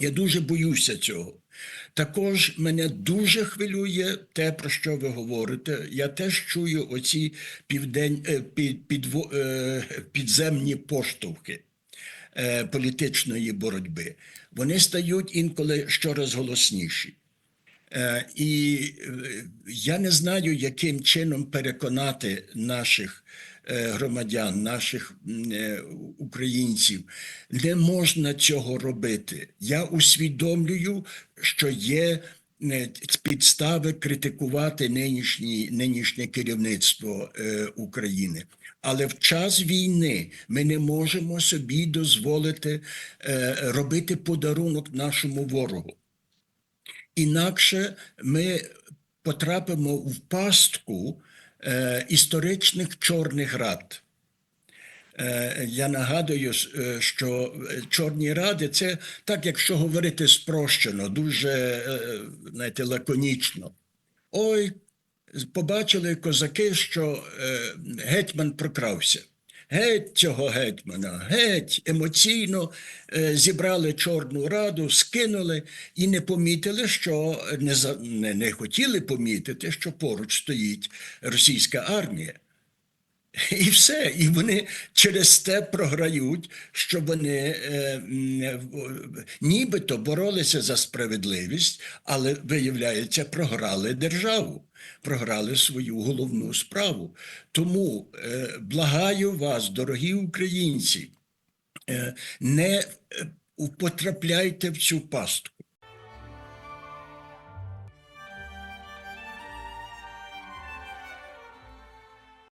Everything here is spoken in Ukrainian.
Я дуже боюся цього. Також мене дуже хвилює те, про що ви говорите. Я теж чую оці південь, е, під, е, підземні поштовхи е, політичної боротьби. Вони стають інколи щораз голосніші. І я не знаю, яким чином переконати наших громадян, наших е, українців. Не можна цього робити. Я усвідомлюю, що є е, підстави критикувати нинішні, нинішнє керівництво е, України. Але в час війни ми не можемо собі дозволити е, робити подарунок нашому ворогу. Інакше ми потрапимо в пастку е, історичних чорних рад. Е, я нагадую, е, що чорні ради це так, якщо говорити спрощено, дуже знаєте, лаконічно. Ой, побачили козаки, що гетьман прокрався. Геть цього гетьмана, геть емоційно е, зібрали Чорну Раду, скинули і не помітили, що не, не, не хотіли помітити, що поруч стоїть російська армія. І все. І вони через те програють, що вони е, нібито боролися за справедливість, але, виявляється, програли державу, програли свою головну справу. Тому е, благаю вас, дорогі українці, е, не е, потрапляйте в цю пастку.